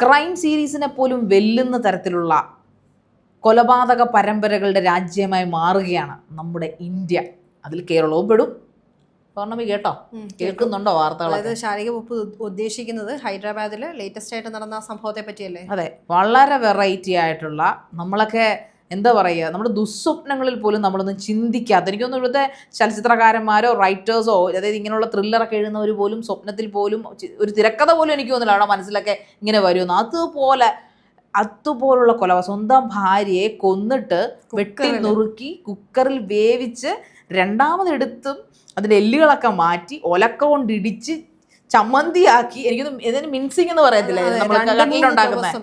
Crime സീരീസിനെ പോലും വെല്ലുന്ന തരത്തിലുള്ള കൊലപാതക പരമ്പരകളുടെ രാജ്യമായി മാറുകയാണ് നമ്മുടെ ഇന്ത്യ. അതിൽ കേരളവും പെടും. പൗർണമി കേട്ടോ? കേൾക്കുന്നുണ്ടോ വാർത്തകൾ അതായത് ശാരീരിക വകുപ്പ് ഉദ്ദേശിക്കുന്നത് ഉദ്ദേശിക്കുന്നത് ഹൈദരാബാദിൽ ലേറ്റസ്റ്റ് ആയിട്ട് നടന്ന സംഭവത്തെ പറ്റിയല്ലേ അതെ വളരെ വെറൈറ്റി ആയിട്ടുള്ള നമ്മളൊക്കെ എന്താ പറയുക? നമ്മുടെ ദുസ്വപ്നങ്ങളിൽ പോലും നമ്മളൊന്നും ചിന്തിക്കാത്ത എനിക്കൊന്നും ഇവിടുത്തെ ചലച്ചിത്രകാരന്മാരോ റൈറ്റേഴ്സോ അതായത് ഇങ്ങനെയുള്ള ത്രില്ലറൊക്കെ എഴുതുന്നവർ പോലും സ്വപ്നത്തിൽ പോലും ഒരു തിരക്കഥ പോലും എനിക്ക് തോന്നില്ല അവിടെ മനസ്സിലൊക്കെ ഇങ്ങനെ വരുമെന്ന്. അതുപോലെ അതുപോലുള്ള കൊല സ്വന്തം ഭാര്യയെ കൊന്നിട്ട് വെട്ടി നുറുക്കി കുക്കറിൽ വേവിച്ച് രണ്ടാമതെടുത്തും അതിന്റെ എല്ലുകളൊക്കെ മാറ്റി ഒലക്ക കൊണ്ട് ഇടിച്ച് ചമ്മന്തിയാക്കി എനിക്ക് ഇതിന് മിൻസിങ് എന്ന് പറയത്തില്ലേ? നമ്മൾ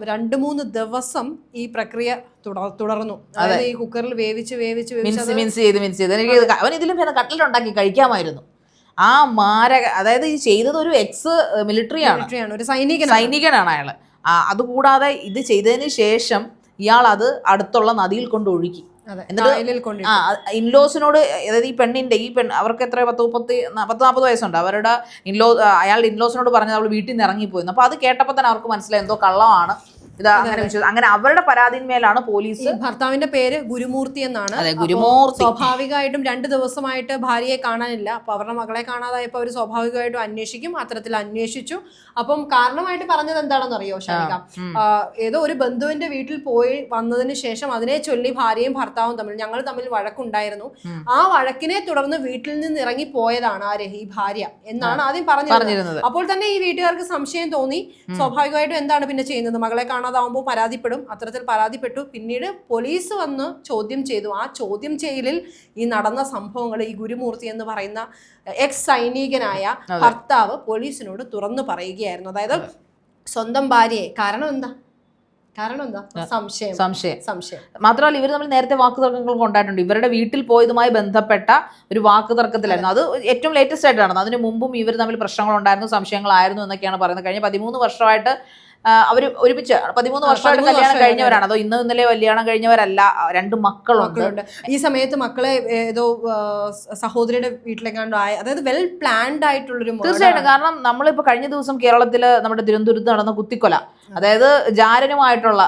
രണ്ട് മൂന്ന് ദിവസം ഈ പ്രക്രിയ തുടർ- തുടർന്നു. അതായത് ഈ കുക്കറിൽ വേവിച്ച് വേവിച്ച് മിൻസ് മിൻസ് ചെയ്ത് മിൻസ് ചെയ്ത്. എനിക്ക് അവൻ ഇതിലും കട്ടിൽ കട്ടിലുണ്ടാക്കി കഴിക്കാമായിരുന്നു. ആ മാരക അതായത് ഈ ചെയ്തത് ഒരു എക്സ് മിലിറ്ററി ആണ് ആണ് ഒരു സൈനികൻ സൈനികനാണ് അയാൾ അതുകൂടാതെ ഇത് ചെയ്തതിന് ശേഷം ഇയാൾ അത് അടുത്തുള്ള നദിയിൽ കൊണ്ട് ഒഴുക്കി. അതെ. എന്നിട്ട് ആ ഇൻലോസിനോട് അതായത് ഈ പെണ്ണിന്റെ ഈ പെൺ അവർക്ക് എത്ര? പത്ത് മുപ്പത്തി പത്ത് നാൽപ്പത് വയസ്സുണ്ട്. അവരുടെ ഇൻലോ അയാളുടെ ഇൻലോസിനോട് പറഞ്ഞത് അവൾ വീട്ടിൽ നിന്ന് ഇറങ്ങിപ്പോയിരുന്നു അപ്പോൾ അത് കേട്ടപ്പോൾ തന്നെ അവർക്ക് മനസ്സിലായി എന്തോ കള്ളമാണ്. ഇത് അങ്ങനെ അങ്ങനെ അവരുടെ പരാതിന്മേലാണ് പോലീസ് ഭർത്താവിന്റെ പേര് ഗുരുമൂർത്തി എന്നാണ്. അതെ, ഗുരുമൂർത്തി. സ്വാഭാവികമായിട്ടും രണ്ട് ദിവസമായിട്ട് ഭാര്യയെ കാണാനില്ല. അപ്പൊ അവരുടെ മകളെ കാണാതായപ്പോ അവർ സ്വാഭാവികമായിട്ടും അന്വേഷിക്കും അത്തരത്തിൽ അന്വേഷിച്ചു. അപ്പം കാരണമായിട്ട് പറഞ്ഞത് എന്താണെന്ന് അറിയോ ഷാനിക? ഏതോ ഒരു ബന്ധുവിന്റെ വീട്ടിൽ പോയി വന്നതിന് ശേഷം അതിനെ ചൊല്ലി ഭാര്യയും ഭർത്താവും തമ്മിൽ ഞങ്ങൾ തമ്മിൽ വഴക്കുണ്ടായിരുന്നു. ആ വഴക്കിനെ തുടർന്ന് വീട്ടിൽ നിന്ന് ഇറങ്ങി പോയതാണ് ആ ഈ ഭാര്യ എന്നാണ് ആദ്യം പറഞ്ഞത് പറഞ്ഞിരുന്നത്. അപ്പോൾ തന്നെ ഈ വീട്ടുകാർക്ക് സംശയം തോന്നി. സ്വാഭാവികമായിട്ടും എന്താണ് പിന്നെ ചെയ്യുന്നത്? മകളെ കാണാതാവുമ്പോൾ പരാതിപ്പെടും. അത്തരത്തിൽ പരാതിപ്പെട്ടു. പിന്നീട് പോലീസ് വന്ന് ചോദ്യം ചെയ്തു. ആ ചോദ്യം ചെയ്യലിൽ ഈ നടന്ന സംഭവങ്ങൾ ഈ ഗുരുമൂർത്തി എന്ന് പറയുന്ന എക്സ് സൈനികനായ. ഭർത്താവ് പോലീസിനോട് തുറന്നു പറയുകയായിരുന്നു. അതായത് സ്വന്തം ഭാര്യയെ. കാരണം എന്താ? കാരണം എന്താ? സംശയം. സംശയം. സംശയം. മാത്രമല്ല ഇവർ നമ്മൾ നേരത്തെ വാക്ക് തർക്കങ്ങൾ ഉണ്ടായിട്ടുണ്ട് ഇവരുടെ വീട്ടിൽ പോയതുമായി ബന്ധപ്പെട്ട ഒരു വാക്ക് തർക്കത്തിലായിരുന്നു അത് ഏറ്റവും ലേറ്റസ്റ്റ് ആയിട്ടാണ്. നടന്നത് അതിന് മുമ്പും ഇവർ തമ്മിൽ പ്രശ്നങ്ങൾ ഉണ്ടായിരുന്നു സംശയങ്ങളായിരുന്നു എന്നൊക്കെയാണ് പറയുന്നത്. കഴിഞ്ഞ പതിമൂന്ന് വർഷമായിട്ട് അവർ ഒരുമിച്ച് പതിമൂന്ന് വർഷമായിട്ട് കല്യാണം കഴിഞ്ഞവരാണ്. അതോ ഇന്ന് ഇന്നലെ കല്യാണം കഴിഞ്ഞവരല്ല രണ്ട് മക്കളുണ്ട്. ഈ സമയത്ത് മക്കളെ ഏതോ സഹോദരിയുടെ വീട്ടിലേക്കാണ്ടോ ആയ അതായത് വെൽ പ്ലാൻഡ് ആയിട്ടുള്ളൊരു തീർച്ചയായിട്ടും. കാരണം നമ്മളിപ്പോ കഴിഞ്ഞ ദിവസം കേരളത്തിൽ നമ്മുടെ തിരുവനന്തപുരത്ത് നടന്ന കുത്തിക്കൊല. അതായത് ജാരനുമായിട്ടുള്ള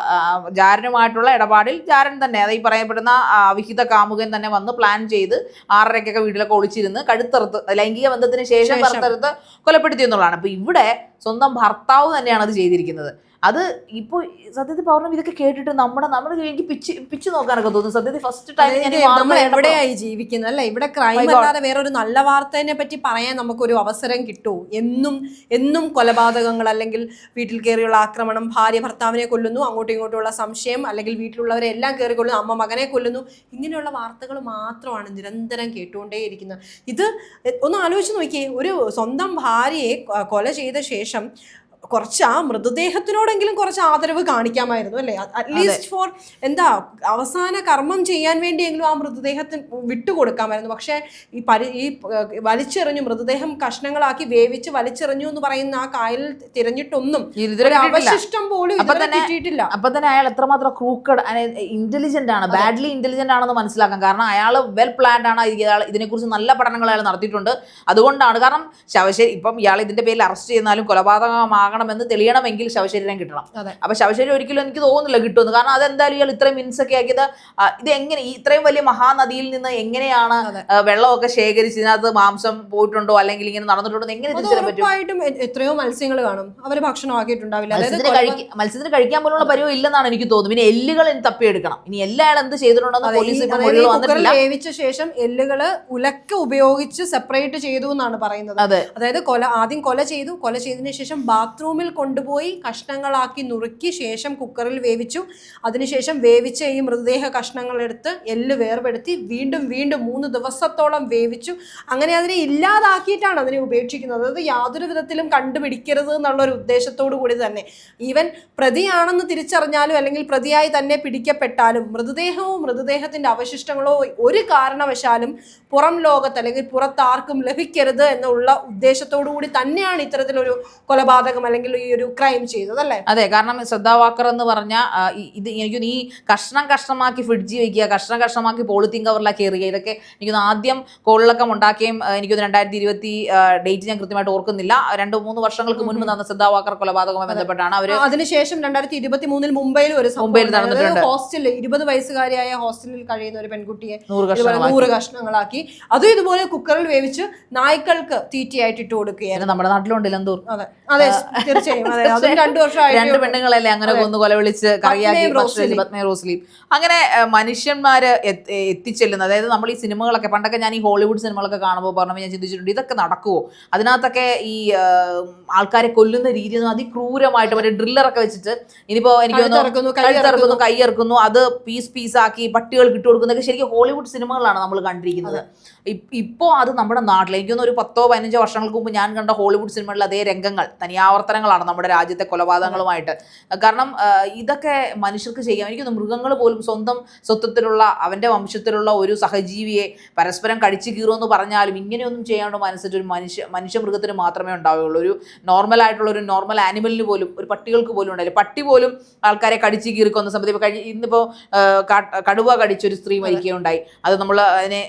ജാരനുമായിട്ടുള്ള ഇടപാടിൽ ജാരൻ തന്നെ അതായത് ഈ പറയപ്പെടുന്ന അവിഹിത കാമുകൻ തന്നെ വന്ന് പ്ലാൻ ചെയ്ത് ആറരയ്ക്കൊക്കെ വീട്ടിലൊക്കെ ഒളിച്ചിരുന്ന് കഴുത്തറുത്ത് ലൈംഗിക ബന്ധത്തിന് ശേഷം കറുത്തറുത്ത് കൊലപ്പെടുത്തി എന്നുള്ളതാണ്. അപ്പൊ ഇവിടെ സ്വന്തം ഭർത്താവ് തന്നെയാണ് അത് ചെയ്തിരിക്കുന്നത്. അത് ഇപ്പോ സത്യത്തിൽ പറഞ്ഞു ഇതൊക്കെ കേട്ടിട്ട് നമ്മുടെ നമ്മുടെ എനിക്ക് പിച്ച് പിച്ച് നോക്കാനൊക്കെ തോന്നുന്നു സത്യത്തിൽ ഫസ്റ്റ് ടൈം എവിടെയായി ജീവിക്കുന്നത് അല്ലെ? ഇവിടെ ക്രൈം അല്ലാതെ വേറെ ഒരു നല്ല വാർത്തേനെ പറ്റി പറയാൻ നമുക്കൊരു അവസരം കിട്ടൂ. എന്നും എന്നും കൊലപാതകങ്ങൾ അല്ലെങ്കിൽ വീട്ടിൽ കയറിയുള്ള ആക്രമണം ഭാര്യ ഭർത്താവിനെ കൊല്ലുന്നു അങ്ങോട്ടും ഇങ്ങോട്ടുമുള്ള സംശയം അല്ലെങ്കിൽ വീട്ടിലുള്ളവരെ എല്ലാം കയറി കൊല്ലുന്നു അമ്മ മകനെ കൊല്ലുന്നു. ഇങ്ങനെയുള്ള വാർത്തകൾ മാത്രമാണ് നിരന്തരം കേട്ടുകൊണ്ടേയിരിക്കുന്നത്. ഇത് ഒന്ന് ആലോചിച്ച് നോക്കിയേ ഒരു സ്വന്തം ഭാര്യയെ കൊല ചെയ്ത ശേഷം കുറച്ച് ആ മൃതദേഹത്തിനോടെങ്കിലും കുറച്ച് ആദരവ് കാണിക്കാമായിരുന്നു അല്ലേ? അറ്റ്ലീസ്റ്റ് ഫോർ എന്താ അവസാന കർമ്മം ചെയ്യാൻ വേണ്ടിയെങ്കിലും ആ മൃതദേഹത്തിന് വിട്ടുകൊടുക്കാമായിരുന്നു പക്ഷേ ഈ പരി ഈ വലിച്ചെറിഞ്ഞു മൃതദേഹം കഷ്ണങ്ങളാക്കി വേവിച്ച് വലിച്ചെറിഞ്ഞു എന്ന് പറയുന്ന ആ കായലിൽ തിരഞ്ഞിട്ടൊന്നും അവശിഷ്ടം പോലും അപ്പൊ ഇതുവരെ തന്നെ- കിട്ടിയിട്ടില്ല. അപ്പൊ തന്നെ അയാൾ എത്രമാത്രം ക്രൂക്കഡ് ഇന്റലിജന്റ് ആണ് ബാഡ്ലി ഇന്റലിജന്റ് ആണെന്ന് മനസ്സിലാക്കാം. കാരണം അയാൾ വെൽ പ്ലാൻഡ് ആണ് ഇയാൾ ഇതിനെക്കുറിച്ച് നല്ല പഠനങ്ങൾ അയാൾ നടത്തിയിട്ടുണ്ട്. അതുകൊണ്ടാണ് കാരണം ശവശേരി ഇപ്പം ഇയാൾ ഇതിന്റെ പേരിൽ അറസ്റ്റ് ചെയ്യുന്നാലും കൊലപാതകമാകണമെന്ന് തെളിയണമെങ്കിൽ ശവശരീരം കിട്ടണം. അപ്പൊ ശവശരീരം ഒരിക്കലും എനിക്ക് തോന്നുന്നില്ല കിട്ടുമെന്ന്. കാരണം അതെന്തായാലും ഇയാൾ ഇത്രയും മിൻസ് ഒക്കെ ആക്കിയത് ഇത് എങ്ങനെ ഇത്രയും വലിയ മഹാനദിയിൽ നിന്ന് എങ്ങനെയാണ് വെള്ളമൊക്കെ ശേഖരിച്ച് ഇതിനകത്ത് മാംസം പോയിട്ടുണ്ടോ അല്ലെങ്കിൽ ഇങ്ങനെ നടന്നിട്ടുണ്ടോ എങ്ങനെ തിരിച്ചറിയാൻ പറ്റും? എത്രയോ മത്സ്യങ്ങൾ കാണും. അവർ ഭക്ഷണം ആക്കിയിട്ടുണ്ടാവില്ല. അതായത് മത്സ്യത്തിന് കഴിക്ക കഴിക്കാൻ പോലുള്ള പരിവം ഇല്ലെന്നാണ് എനിക്ക് തോന്നുന്നത്. പിന്നെ എല്ലുകൾ തപ്പിയെടുക്കണം. ഇനി എല്ലാ എന്ത് ചെയ്തിട്ടുണ്ടെന്ന് അതെ, പോലീസ് വേവിച്ച ശേഷം എല്ലുകൾ ഉലക്ക ഉപയോഗിച്ച് സെപ്പറേറ്റ് ചെയ്തു എന്നാണ് പറയുന്നത്. അതായത് കൊല ആദ്യം കൊല ചെയ്തു. കൊല ചെയ്തതിനു ശേഷം ബാത്റൂമിൽ കൊണ്ടുപോയി കഷ്ണങ്ങളാക്കി നുറുക്കി ശേഷം കുക്കറിൽ വേവിച്ചു. അതിനുശേഷം വേവിച്ച ഈ മൃതദേഹ കഷ്ണങ്ങളെടുത്ത് എല്ല് വേർപെടുത്തി വീണ്ടും വീണ്ടും മൂന്ന് ദിവസത്തോളം വേവിച്ചു. അങ്ങനെ അതിനെ ഇല്ലാതാക്കിയിട്ടാണ് അതിനെ ഉപേക്ഷിക്കുന്നത്. അതായത് യാതൊരു വിധത്തിലും കണ്ടുപിടിക്കരുത് എന്നുള്ള ഒരു ഉദ്ദേശത്തോടു കൂടി തന്നെ. ഈവൻ പ്രതിയാണെന്ന് തിരിച്ചറിഞ്ഞാലും അല്ലെങ്കിൽ പ്രതിയായി തന്നെ പിടിക്കപ്പെട്ടാലും മൃതദേഹവും മൃതദേഹത്തിന്റെ അവശിഷ്ടങ്ങളോ ഒരു കാരണവശാലും പുറം ലോകത്ത് അല്ലെങ്കിൽ പുറത്താർക്കും ലഭിക്കരുത് എന്നുള്ള ഉദ്ദേശത്തോടു കൂടി തന്നെയാണ് ഇത്തരത്തിലൊരു കൊലപാതകം അല്ലെങ്കിൽ ഈ ഒരു ക്രൈം ചെയ്തത് അല്ലേ? അതെ കാരണം ശ്രദ്ധാ വാക്കർ എന്ന് പറഞ്ഞ ഇത് എനിക്ക് ഈ കഷ്ണം കഷ്ണമാക്കി ഫ്രിഡ്ജിൽ വെക്കുക കഷ്ണം കഷ്ണമാക്കി പോളിത്തീൻ കവറിലാക്കി എറിയുക ഇതൊക്കെ എനിക്ക് ആദ്യം കോളിളക്കം ഉണ്ടാക്കുകയും എനിക്കൊന്ന് എനിക്ക് രണ്ടായിരത്തി ഇരുപത്തി ഡേറ്റ് ഞാൻ കൃത്യമായിട്ട് ഓർക്കുന്നില്ല. രണ്ട് മൂന്ന് വർഷങ്ങൾക്ക് മുൻപ് നടന്ന ശ്രദ്ധാ വാക്കർ കൊലപാതകവുമായി ബന്ധപ്പെട്ടാണ് അവർ അതിനുശേഷം രണ്ടായിരത്തി ഇരുപത്തി മൂന്നിൽ മുംബൈയിൽ ഒരു മുംബൈയിൽ നടന്നിട്ടുണ്ട്. ഹോസ്റ്റലിൽ ഇരുപത് വയസ്സുകാരിയായ ഹോസ്റ്റലിൽ കഴിയുന്ന ഒരു പെൺകുട്ടിയെ നൂറ് കഷ്ണങ്ങളാക്കി. അതും ഇതുപോലെ കുക്കറിൽ വേവിച്ച് നായ്ക്കൾക്ക് തീറ്റയായിട്ട് ഇട്ട് കൊടുക്കുകയായിരുന്നു. നമ്മുടെ നാട്ടിലുണ്ട് ലന്തൂർ അതെ. അതെ തീർച്ചയായും. അതെ അതും രണ്ടു വർഷം രണ്ട് പെണ്ണുങ്ങളല്ലേ അങ്ങനെ കൊന്നു കൊല വിളിച്ച് കറിയാക്കി റോസ്ലിയും. അങ്ങനെ മനുഷ്യന്മാര് എത്തിച്ചെല്ലുന്നത്. അതായത് നമ്മൾ ഈ സിനിമകളൊക്കെ പണ്ടൊക്കെ ഞാൻ ഈ ഹോളിവുഡ് സിനിമകളൊക്കെ കാണുമ്പോൾ പറഞ്ഞപ്പോൾ ഞാൻ ചിന്തിച്ചിട്ടുണ്ട് ഇതൊക്കെ നടക്കുമോ അതിനകത്തൊക്കെ ഈ ആൾക്കാരെ കൊല്ലുന്ന രീതി അതിക്രൂരമായിട്ട് മറ്റേ ഡ്രില്ലറൊക്കെ വെച്ചിട്ട് ഇനിയിപ്പോ എനിക്ക് തോന്നുന്നു കഴുത്തിറക്കുന്നു, കൈ ഇറക്കുന്നു. അത് പീസ് പീസ് ആക്കി പട്ടികൾക്ക് ഇട്ട് കൊടുക്കുന്നതൊക്കെ ശരിക്കും ഹോളിവുഡ് സിനിമകളാണ് നമ്മൾ കണ്ടിരിക്കുന്നത്. ഇപ്- ഇപ്പോ അത് നമ്മുടെ നാട്ടിൽ എനിക്കൊന്നും ഒരു പത്തോ പതിനഞ്ചോ വർഷങ്ങൾക്ക് മുമ്പ് ഞാൻ കണ്ട ഹോളിവുഡ് സിനിമകളിൽ അതേ രംഗങ്ങൾ. തനിയാവർത്തനങ്ങളാണ് നമ്മുടെ രാജ്യത്തെ കൊലപാതകങ്ങളുമായിട്ട്. കാരണം ഇതൊക്കെ മനുഷ്യർക്ക് ചെയ്യാം. എനിക്ക് മൃഗങ്ങൾ പോലും സ്വന്തം സ്വത്വത്തിലുള്ള അവന്റെ വംശത്തിലുള്ള ഒരു സഹജീവിയെ പരസ്പരം കടിച്ചു കീറുമെന്ന് പറഞ്ഞാലും ഇങ്ങനെയൊന്നും ചെയ്യാണ്ട് മനസ്സിട്ട് ഒരു മനുഷ്യ മനുഷ്യ മൃഗത്തിന് മാത്രമേ ഉണ്ടാവുകയുള്ളൂ. ഒരു നോർമൽ ആയിട്ടുള്ള ഒരു നോർമൽ ആനിമലിന് പോലും ഒരു പട്ടികൾക്ക് പോലും ഉണ്ടായില്ല പട്ടി പോലും ആൾക്കാരെ കടിച്ചു കീറിക്കുന്ന സമയത്ത് ഇപ്പോൾ കഴിഞ്ഞ ഇന്നിപ്പോൾ കടുവ കടിച്ചൊരു സ്ത്രീ മരിക്കുകയുണ്ടായി. അത് നമ്മൾ അതിനെ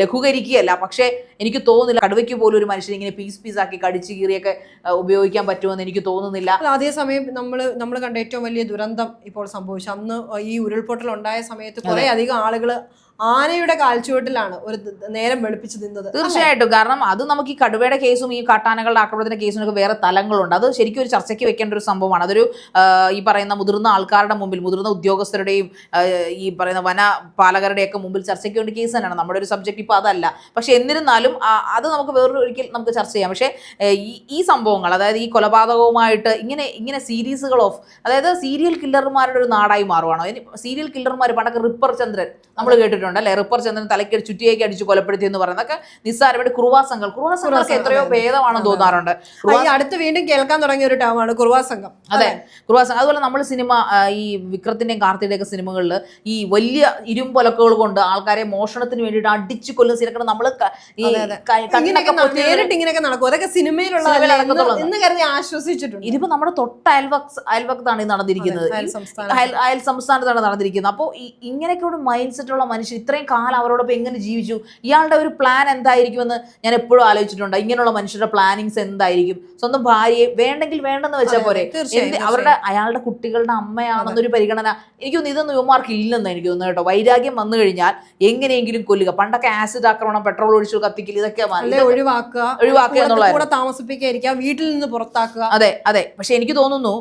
ലഘൂകരിക്കുകയല്ല. പക്ഷേ എനിക്ക് തോന്നുന്നില്ല കടുവയ്ക്ക് പോലും ഒരു മനുഷ്യനെ ഇങ്ങനെ പീസ് പീസാക്കി കടിച്ചു കീറിയൊക്കെ ഉപയോഗിക്കാൻ പറ്റുമെന്ന് എനിക്ക് തോന്നുന്നില്ല. അതേസമയം നമ്മൾ നമ്മൾ കണ്ട ഏറ്റവും വലിയ ദുരന്തം ഇപ്പോൾ സംഭവിച്ചു. അന്ന് ഈ ഉരുൾപൊട്ടൽ ഉണ്ടായ സമയത്ത് കുറെ അധികം ആളുകൾ ആനയുടെ കാൽച്ചുവട്ടിലാണ് ഒരു നേരം വെളുപ്പിച്ച് നിന്നത്. തീർച്ചയായിട്ടും. കാരണം അത് നമുക്ക് ഈ കടുവയുടെ കേസും ഈ കാട്ടാനകളുടെ ആക്രമണത്തിന്റെ കേസും ഒക്കെ വേറെ തലങ്ങളുണ്ട്. അത് ശരിക്കും ഒരു ചർച്ചയ്ക്ക് വെക്കേണ്ട ഒരു സംഭവമാണ്. അതൊരു ഈ പറയുന്ന മുതിർന്ന ആൾക്കാരുടെ മുമ്പിൽ മുതിർന്ന ഉദ്യോഗസ്ഥരുടെയും ഈ പറയുന്ന വന പാലകരുടെയൊക്കെ മുമ്പിൽ ചർച്ചയ്ക്ക് വേണ്ടി കേസ് തന്നെയാണ്. നമ്മുടെ ഒരു സബ്ജക്റ്റ് ഇപ്പോൾ അതല്ല. പക്ഷെ എന്നിരുന്നാലും അത് നമുക്ക് വേറൊരു ഒരിക്കൽ നമുക്ക് ചർച്ച ചെയ്യാം. പക്ഷേ ഈ ഈ സംഭവങ്ങൾ അതായത് ഈ കൊലപാതകവുമായിട്ട് ഇങ്ങനെ ഇങ്ങനെ സീരീസുകൾ ഓഫ് അതായത് സീരിയൽ കില്ലർമാരുടെ ഒരു നാടായി മാറുവാണോ? സീരിയൽ കില്ലർമാർ പണ്ടൊക്കെ റിപ്പർ ചന്ദ്രൻ നമ്മൾ കേട്ടിട്ടുണ്ട്. അല്ലെ റിപ്പർ ചന്ദ്രൻ തലയ്ക്ക് ചുറ്റിയേക്ക് അടിച്ച് കൊലപ്പെടുത്തി എന്ന് പറയുന്നതൊക്കെ നിസ്സാരമായിട്ട് കുറുവാസംഘം കുറുവാസങ്ങളൊക്കെ എത്രയോ ഭേദമാണെന്ന് തോന്നാറുണ്ട്. അടുത്ത് വീണ്ടും കേൾക്കാൻ തുടങ്ങിയ ഒരു ടേമാണ് കുറുവാ സംഘം അതെ കുറുവാസംഘം. അതുപോലെ നമ്മൾ സിനിമ ഈ വിക്രത്തിന്റെയും കാർത്തിയുടെയൊക്കെ സിനിമകളിൽ ഈ വലിയ ഇരുമ്പൊലക്കുകൾ കൊണ്ട് ആൾക്കാരെ മോഷണത്തിന് വേണ്ടിയിട്ട് അടിച്ചു കൊല്ലുന്ന സീനൊക്കെ നമ്മൾ നേരിട്ട് ഇങ്ങനെയൊക്കെ നടക്കും. അതൊക്കെ സിനിമയിലുള്ള. എന്ന് കരുതി ആശ്വസിച്ചിട്ടുണ്ട്. ഇതിപ്പോ നമ്മുടെ തൊട്ട അയൽവക്സ് അയൽവക്കത്താണ് ഈ നടന്നിരിക്കുന്നത്. അയൽ സംസ്ഥാനത്താണ് നടന്നിരിക്കുന്നത്. അപ്പോൾ ഇങ്ങനെയൊക്കെ ഒരു മൈൻഡ് സെറ്റ് ഉള്ള മനുഷ്യർ ഇത്രയും കാലം അവരോടൊപ്പം എങ്ങനെ ജീവിച്ചു? ഇയാളുടെ ഒരു പ്ലാൻ എന്തായിരിക്കുമെന്ന് ഞാൻ എപ്പോഴും ആലോചിച്ചിട്ടുണ്ട്. ഇങ്ങനെയുള്ള മനുഷ്യരുടെ പ്ലാനിങ്സ് എന്തായിരിക്കും? സ്വന്തം ഭാര്യയെ വേണ്ടെങ്കിൽ വേണ്ടെന്ന് വെച്ചാൽ പോരെ. അവരുടെ അയാളുടെ കുട്ടികളുടെ അമ്മയാണെന്നൊരു പരിഗണന. എനിക്ക് തോന്നുന്നു ഇതൊന്നും യുവമാർക്ക് ഇല്ലെന്ന് എനിക്ക് തോന്നുന്നു കേട്ടോ. വൈരാഗ്യം വന്നു കഴിഞ്ഞാൽ എങ്ങനെയെങ്കിലും കൊല്ലുക. പണ്ടൊക്കെ ആസിഡ് ആക്രമണം പെട്രോൾ ഒഴിച്ചു കത്തിക്കൽ ഇതൊക്കെ ഒഴിവാക്കുക. ഒഴിവാക്കുക താമസിപ്പിക്കാതിരിക്കുക വീട്ടിൽ നിന്ന് പുറത്താക്കുക. അതെ അതെ. പക്ഷെ എനിക്ക് തോന്നുന്നു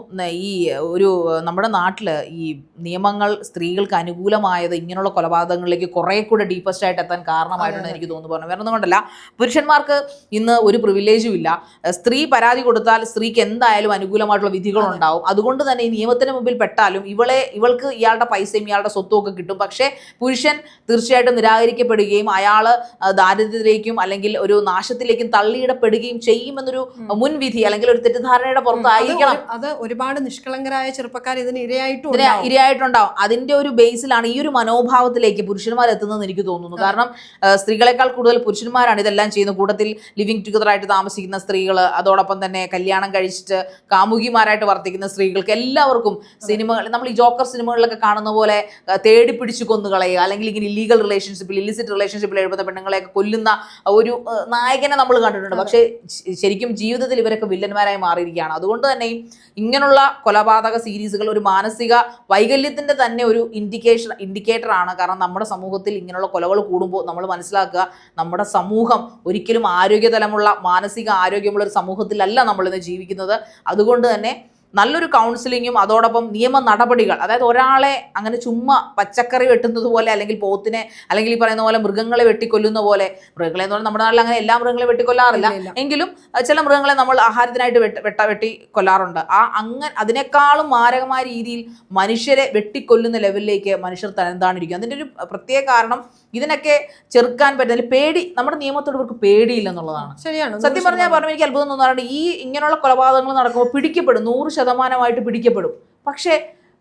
ഈ ഒരു നമ്മുടെ നാട്ടിൽ ഈ നിയമങ്ങൾ സ്ത്രീകൾക്ക് അനുകൂലമായത് ഇങ്ങനെയുള്ള കൊലപാതകങ്ങളിലേക്ക് കുറെ കൂടെ ഡീപ്പസ്റ്റ് ആയിട്ട് എത്താൻ കാരണമായിട്ടാണ് എനിക്ക് തോന്നുന്നു പറഞ്ഞു വേറെ ഒന്നും കൊണ്ടല്ല. പുരുഷന്മാർക്ക് ഇന്ന് ഒരു പ്രിവിലേജും ഇല്ല. സ്ത്രീ പരാതി കൊടുത്താൽ സ്ത്രീക്ക് എന്തായാലും അനുകൂലമായിട്ടുള്ള വിധികളുണ്ടാവും അതുകൊണ്ട് തന്നെ ഈ നിയമത്തിന് മുമ്പിൽ പെട്ടാലും ഇവളെ ഇവൾക്ക് ഇയാളുടെ പൈസയും ഇയാളുടെ സ്വത്തും ഒക്കെ കിട്ടും. പക്ഷേ പുരുഷൻ തീർച്ചയായിട്ടും നിരാകരിക്കപ്പെടുകയും അയാൾ ദാരിദ്ര്യത്തിലേക്കും അല്ലെങ്കിൽ ഒരു നാശത്തിലേക്കും തള്ളിയിടപ്പെടുകയും ചെയ്യുമെന്നൊരു മുൻവിധി അല്ലെങ്കിൽ ഒരു തെറ്റിദ്ധാരണയുടെ പുറത്തായിരിക്കണം. അത് ഒരുപാട് നിഷ്കളങ്കരായ ചെറുപ്പക്കാർ ഇതിന് ഇരയായിട്ടും. ഇരയായിട്ടുണ്ടാവും. അതിന്റെ ഒരു ബേസിലാണ് ഈ ഒരു മനോഭാവത്തിലേക്ക് പുരുഷന്മാർ എത്തുന്നതെന്ന് എനിക്ക് തോന്നുന്നു. കാരണം സ്ത്രീകളെക്കാൾ കൂടുതൽ പുരുഷന്മാരാണ് ഇതെല്ലാം ചെയ്യുന്നത്. കൂട്ടത്തിൽ ലിവിങ് ടുഗദർ ആയിട്ട് താമസിക്കുന്ന സ്ത്രീകൾ അതോടൊപ്പം തന്നെ കല്യാണം കഴിച്ചിട്ട് കാമുകിമാരായിട്ട് വർത്തിക്കുന്ന സ്ത്രീകൾക്ക് എല്ലാവർക്കും സിനിമകൾ നമ്മൾ ഈ ജോക്കർ സിനിമകളിലൊക്കെ കാണുന്ന പോലെ തേടി പിടിച്ചു കൊന്നുകളയുക അല്ലെങ്കിൽ ഇങ്ങനെ ഇല്ലീഗൽ റിലേഷൻഷിപ്പിൽ ഇല്ലിസിറ്റ് റിലേഷൻഷിപ്പിൽ എഴുപത് പെണ്ണുങ്ങളെയൊക്കെ കൊല്ലുന്ന ഒരു നായകനെ നമ്മൾ കണ്ടിട്ടുണ്ട്. പക്ഷേ ശരിക്കും ജീവിതത്തിൽ ഇവരൊക്കെ വില്ലന്മാരായി മാറിയിരിക്കുകയാണ്. അതുകൊണ്ട് തന്നെ ഇങ്ങനെയുള്ള കൊലപാതക സീരീസുകൾ ഒരു മാനസിക വൈകല്യത്തിന്റെ തന്നെ ഒരു ഇൻഡിക്കേഷൻ ഇൻഡിക്കേറ്റർ ആണ്. കാരണം നമ്മുടെ സമൂഹത്തിൽ ഇങ്ങനെയുള്ള കൊലകൾ കൂടുമ്പോൾ നമ്മൾ മനസ്സിലാക്കുക നമ്മുടെ സമൂഹം ഒരിക്കലും ആരോഗ്യതലമുള്ള മാനസിക ആരോഗ്യമുള്ള ഒരു സമൂഹത്തിലല്ല നമ്മളിന്ന് ജീവിക്കുന്നത്. അതുകൊണ്ട് തന്നെ നല്ലൊരു കൗൺസിലിങ്ങും അതോടൊപ്പം നിയമ നടപടികൾ. അതായത് ഒരാളെ അങ്ങനെ ചുമ്മാ പച്ചക്കറി വെട്ടുന്നത് പോലെ അല്ലെങ്കിൽ പോത്തിനെ അല്ലെങ്കിൽ ഈ പറയുന്ന പോലെ മൃഗങ്ങളെ വെട്ടിക്കൊല്ലുന്ന പോലെ മൃഗങ്ങളെ എന്ന് പറഞ്ഞാൽ നമ്മുടെ നാട്ടിൽ അങ്ങനെ എല്ലാ മൃഗങ്ങളെ വെട്ടിക്കൊല്ലാറില്ല. എങ്കിലും ചില മൃഗങ്ങളെ നമ്മൾ ആഹാരത്തിനായിട്ട് വെട്ട വെട്ട വെട്ടി കൊല്ലാറുണ്ട് ആ അങ്ങനെ അതിനേക്കാളും മാരകമായ രീതിയിൽ മനുഷ്യരെ വെട്ടിക്കൊല്ലുന്ന ലെവലിലേക്ക് മനുഷ്യർ തരംതാണിരിക്കും. അതിന്റെ ഒരു പ്രത്യേക കാരണം ഇതിനൊക്കെ ചെറുക്കാൻ പറ്റുന്ന പേടി നമ്മുടെ നിയമത്തോട് ഇവർക്ക് പേടിയില്ലെന്നുള്ളതാണ് ശരിയാണ് സത്യം പറഞ്ഞാൽ പറഞ്ഞു എനിക്ക് അത്ഭുതം തോന്നാറുണ്ട്. ഈ ഇങ്ങനെയുള്ള കൊലപാതകങ്ങൾ നടക്കുമ്പോൾ പിടിക്കപ്പെടും നൂറ് ശതമാനമായിട്ട് പിടിക്കപ്പെടും. പക്ഷേ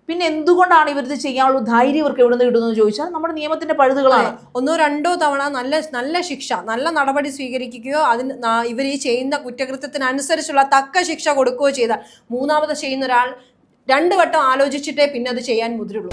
പിന്നെ എന്തുകൊണ്ടാണ് ഇവരിത് ചെയ്യാനുള്ള ധൈര്യം ഇവർക്ക് എവിടെ നിന്ന് കിട്ടുന്നത് ചോദിച്ചാൽ നമ്മുടെ നിയമത്തിന്റെ പഴുതുകളാണ്. ഒന്നോ രണ്ടോ തവണ നല്ല നല്ല ശിക്ഷ നല്ല നടപടി സ്വീകരിക്കുകയോ അതിന് ഇവർ ഈ ചെയ്യുന്ന കുറ്റകൃത്യത്തിനനുസരിച്ചുള്ള തക്ക ശിക്ഷ കൊടുക്കുകയോ ചെയ്താൽ മൂന്നാമത് ചെയ്യുന്ന ഒരാൾ രണ്ട് വട്ടം ആലോചിച്ചിട്ടേ പിന്നെ അത് ചെയ്യാൻ മുതിരുള്ളൂ.